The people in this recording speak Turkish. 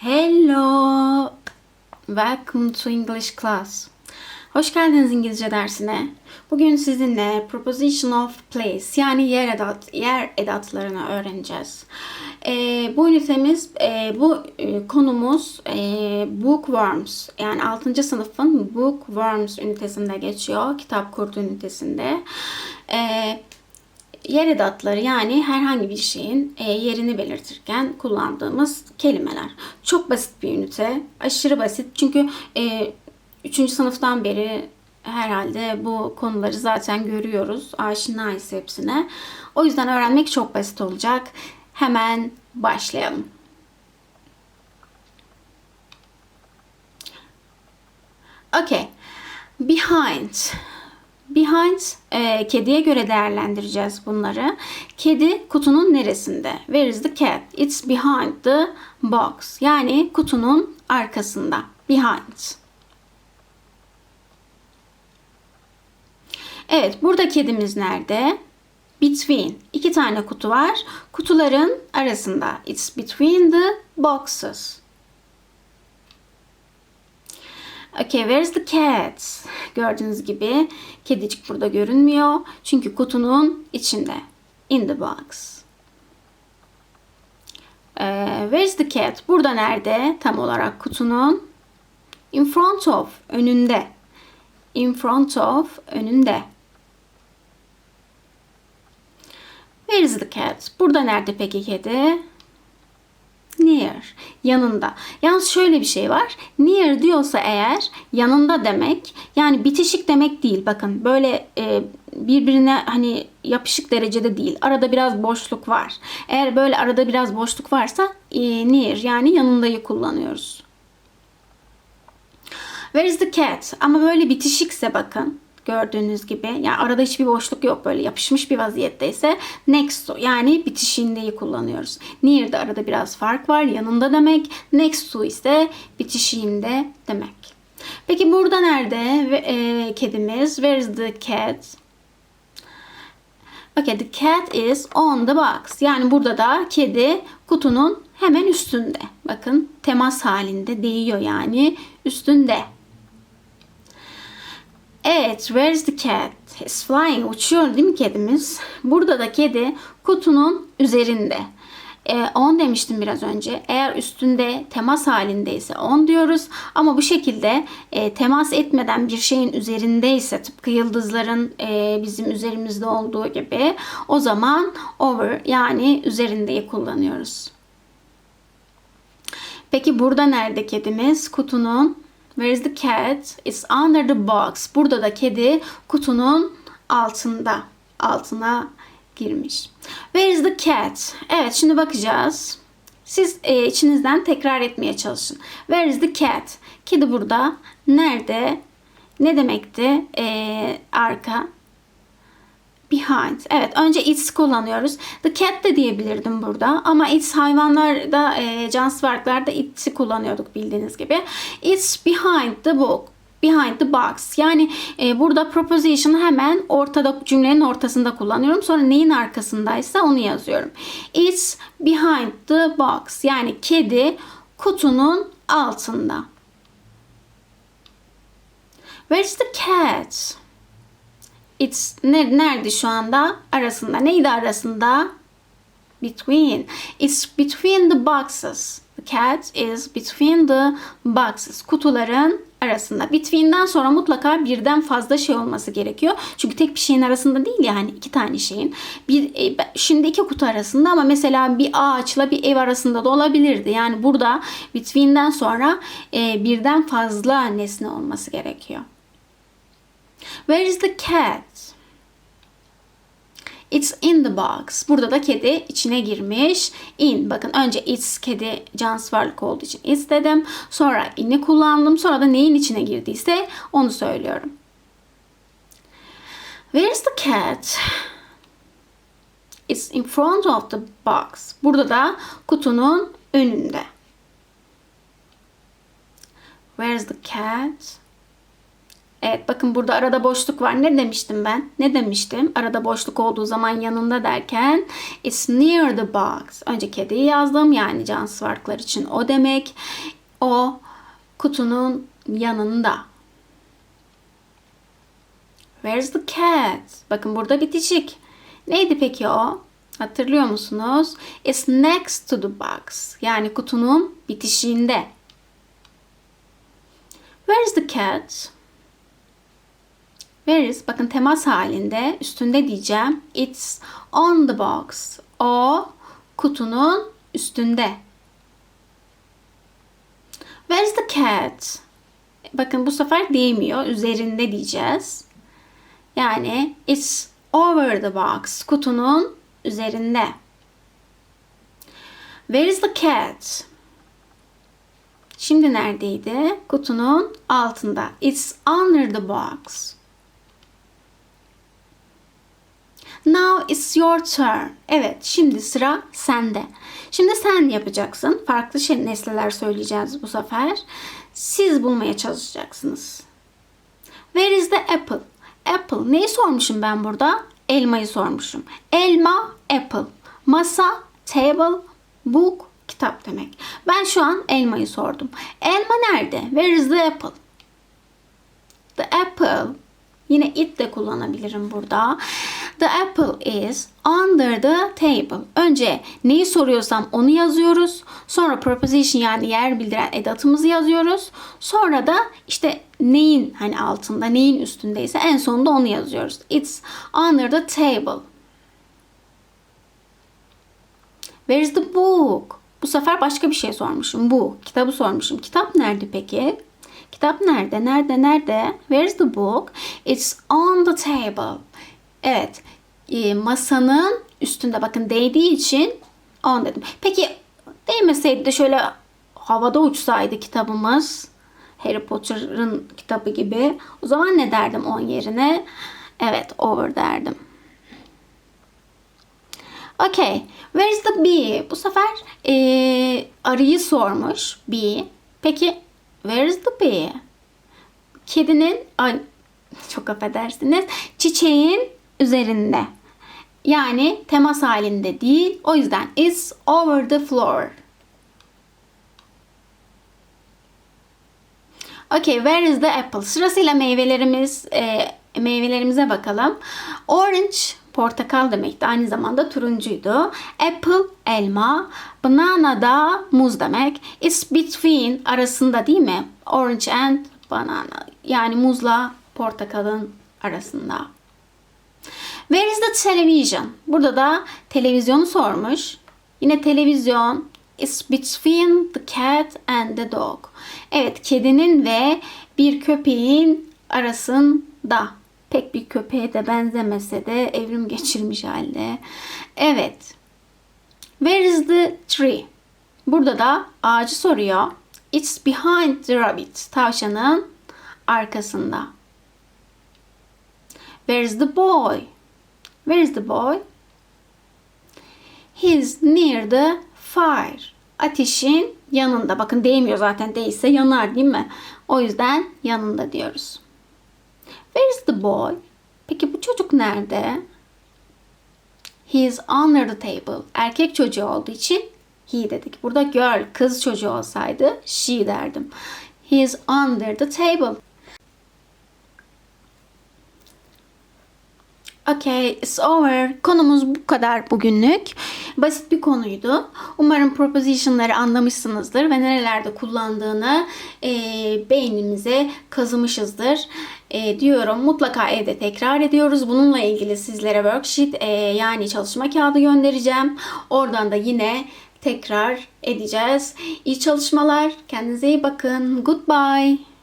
Hello. Welcome to English class. Hoş geldiniz İngilizce dersine. Bugün sizinle preposition of place yani yer edat yer edatlarını öğreneceğiz. Ee, bu ünitemiz, e, bu e, konumuz e, bookworms yani 6. sınıfın bookworms ünitesinde geçiyor. Kitap kurdu ünitesinde. Ee, yer edatları yani herhangi bir şeyin e, yerini belirtirken kullandığımız kelimeler. Çok basit bir ünite. Aşırı basit. Çünkü e, 3. sınıftan beri herhalde bu konuları zaten görüyoruz. Aşinayız hepsine. O yüzden öğrenmek çok basit olacak. Hemen başlayalım. Okay. Behind. Behind e, kediye göre değerlendireceğiz bunları. Kedi kutunun neresinde? Where is the cat? It's behind the box. Yani kutunun arkasında. Behind. Evet, burada kedimiz nerede? Between. İki tane kutu var. Kutuların arasında. It's between the boxes. Okay, where's the cat? Gördüğünüz gibi kedicik burada görünmüyor. Çünkü kutunun içinde. In the box. Ee, where's the cat? Burada nerede? Tam olarak kutunun. In front of. Önünde. In front of. Önünde. Where is the cat? Burada nerede peki kedi? Yanında. Yalnız şöyle bir şey var. Near diyorsa eğer yanında demek yani bitişik demek değil. Bakın böyle e, birbirine hani yapışık derecede değil. Arada biraz boşluk var. Eğer böyle arada biraz boşluk varsa e, near yani yanındayı kullanıyoruz. Where is the cat? Ama böyle bitişikse bakın gördüğünüz gibi yani arada hiçbir boşluk yok böyle yapışmış bir vaziyetteyse next to yani bitişiğindeyi kullanıyoruz. Near'da arada biraz fark var yanında demek next to ise bitişiğinde demek. Peki burada nerede e, kedimiz? Where is the cat? Okay, the cat is on the box. Yani burada da kedi kutunun hemen üstünde. Bakın temas halinde değiyor yani üstünde. Evet, where is the cat? It's flying. Uçuyor değil mi kedimiz? Burada da kedi kutunun üzerinde. E, on demiştim biraz önce. Eğer üstünde temas halindeyse on diyoruz. Ama bu şekilde e, temas etmeden bir şeyin üzerindeyse tıpkı yıldızların e, bizim üzerimizde olduğu gibi o zaman over yani üzerindeyi kullanıyoruz. Peki burada nerede kedimiz? Kutunun Where is the cat? It's under the box. Burada da kedi kutunun altında. Altına girmiş. Where is the cat? Evet şimdi bakacağız. Siz e, içinizden tekrar etmeye çalışın. Where is the cat? Kedi burada. Nerede? Ne demekti? E, arka. Behind. Evet önce it's kullanıyoruz. The cat de diyebilirdim burada. Ama it's hayvanlarda, e, cansız it'i kullanıyorduk bildiğiniz gibi. It's behind the book. Behind the box. Yani e, burada proposition hemen ortada cümlenin ortasında kullanıyorum. Sonra neyin arkasındaysa onu yazıyorum. It's behind the box. Yani kedi kutunun altında. Where's the cat? It's nerede şu anda? Arasında. Neydi arasında? Between. It's between the boxes. The cat is between the boxes. Kutuların arasında. Between'den sonra mutlaka birden fazla şey olması gerekiyor. Çünkü tek bir şeyin arasında değil yani iki tane şeyin. Bir e, şimdi iki kutu arasında ama mesela bir ağaçla bir ev arasında da olabilirdi. Yani burada between'den sonra e, birden fazla nesne olması gerekiyor. Where is the cat? It's in the box. Burada da kedi içine girmiş. In. Bakın önce it's kedi cansız varlık olduğu için it's dedim. Sonra in'i kullandım. Sonra da neyin içine girdiyse onu söylüyorum. Where is the cat? It's in front of the box. Burada da kutunun önünde. Where is the cat? Evet bakın burada arada boşluk var. Ne demiştim ben? Ne demiştim? Arada boşluk olduğu zaman yanında derken it's near the box. Önce kediyi yazdım yani can sıvarklar için o demek. O kutunun yanında. Where's the cat? Bakın burada bitişik. Neydi peki o? Hatırlıyor musunuz? It's next to the box. Yani kutunun bitişiğinde. Where is the cat? İs? Bakın temas halinde üstünde diyeceğim. It's on the box. O kutunun üstünde. Where is the cat? Bakın bu sefer değmiyor. Üzerinde diyeceğiz. Yani it's over the box. Kutunun üzerinde. Where is the cat? Şimdi neredeydi? Kutunun altında. It's under the box. Now it's your turn. Evet, şimdi sıra sende. Şimdi sen yapacaksın. Farklı şey nesneler söyleyeceğiz bu sefer. Siz bulmaya çalışacaksınız. Where is the apple? Apple. Neyi sormuşum ben burada? Elmayı sormuşum. Elma, apple. Masa, table, book, kitap demek. Ben şu an elmayı sordum. Elma nerede? Where is the apple? The apple. Yine it de kullanabilirim burada. The apple is under the table. Önce neyi soruyorsam onu yazıyoruz. Sonra preposition yani yer bildiren edatımızı yazıyoruz. Sonra da işte neyin hani altında, neyin üstündeyse en sonunda onu yazıyoruz. It's under the table. Where is the book? Bu sefer başka bir şey sormuşum. Bu. Kitabı sormuşum. Kitap nerede peki? Kitap nerede? Nerede? Nerede? Where is the book? It's on the table. Evet. e, masanın üstünde bakın değdiği için on dedim. Peki değmeseydi de şöyle havada uçsaydı kitabımız Harry Potter'ın kitabı gibi o zaman ne derdim on yerine? Evet over derdim. Okay. Where is the bee? Bu sefer e, arıyı sormuş. Bee. Peki where is the bee? Kedinin ay çok affedersiniz. Çiçeğin üzerinde. Yani temas halinde değil. O yüzden is over the floor. Okay, where is the apple? Sırasıyla meyvelerimiz e, meyvelerimize bakalım. Orange portakal demekti. Aynı zamanda turuncuydu. Apple elma, banana da muz demek. It's between arasında değil mi? Orange and banana. Yani muzla portakalın arasında. The television? Burada da televizyonu sormuş. Yine televizyon is between the cat and the dog. Evet, kedinin ve bir köpeğin arasında. Pek bir köpeğe de benzemese de evrim geçirmiş halde. Evet. Where is the tree? Burada da ağacı soruyor. It's behind the rabbit. Tavşanın arkasında. Where is the boy? Where is the boy? He's near the fire. Ateşin yanında. Bakın değmiyor zaten değilse yanar değil mi? O yüzden yanında diyoruz. Where is the boy? Peki bu çocuk nerede? He is under the table. Erkek çocuğu olduğu için he dedik. Burada girl, kız çocuğu olsaydı she derdim. He is under the table. Okay, it's over. Konumuz bu kadar bugünlük. Basit bir konuydu. Umarım proposition'ları anlamışsınızdır ve nerelerde kullandığını e, beynimize kazımışızdır e, diyorum. Mutlaka evde tekrar ediyoruz. Bununla ilgili sizlere worksheet e, yani çalışma kağıdı göndereceğim. Oradan da yine tekrar edeceğiz. İyi çalışmalar. Kendinize iyi bakın. Goodbye.